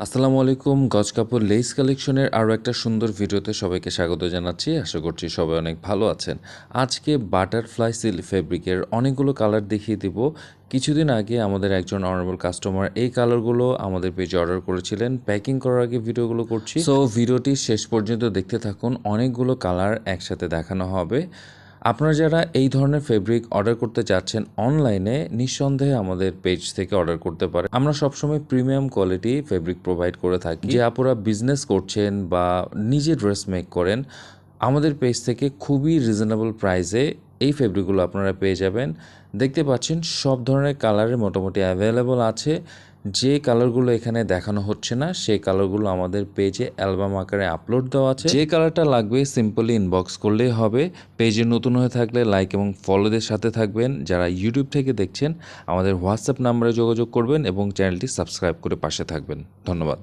আসসালামু আলাইকুম, গজ কাপড় লেস কালেকশনের আরও একটা সুন্দর ভিডিওতে সবাইকে স্বাগত জানাচ্ছি। আশা করছি সবাই অনেক ভালো আছেন। আজকে বাটারফ্লাই সিল্ক ফেব্রিকের অনেকগুলো কালার দেখিয়ে দিব। কিছুদিন আগে আমাদের একজন অনারেবল কাস্টমার এই কালারগুলো আমাদের পেজে অর্ডার করেছিলেন। প্যাকিং করার আগে ভিডিওগুলো করছি। সো ভিডিওটি শেষ পর্যন্ত দেখতে থাকুন। অনেকগুলো কালার একসাথে দেখানো হবে। আপনারা যারা এই ধরনের ফেব্রিক অর্ডার করতে চাচ্ছেন অনলাইনে নিঃসন্দেহে আমাদের পেজ থেকে অর্ডার করতে পারেন। আমরা সবসময় প্রিমিয়াম কোয়ালিটি ফেব্রিক প্রোভাইড করে থাকি। যে আপুরা বিজনেস করছেন বা নিজে ড্রেস মেক করেন, আমাদের পেজ থেকে খুবই রিজনেবল প্রাইসে এই ফেব্রিকগুলো আপনারা পেয়ে যাবেন। দেখতে পাচ্ছেন সব ধরনের কালারের মোটামুটি অ্যাভেলেবল আছে। যে কালারগুলো এখানে দেখানো হচ্ছে না, সেই কালারগুলো আমাদের পেজে অ্যালবাম আকারে আপলোড দেওয়া আছে। যে কালারটা লাগবে সিম্পলি ইনবক্স করলেই হবে। পেজে নতুন হয়ে থাকলে লাইক এবং ফলোদের সাথে থাকবেন। যারা ইউটিউব থেকে দেখছেন, আমাদের হোয়াটসঅ্যাপ নাম্বারে যোগাযোগ করবেন এবং চ্যানেলটি সাবস্ক্রাইব করে পাশে থাকবেন। ধন্যবাদ।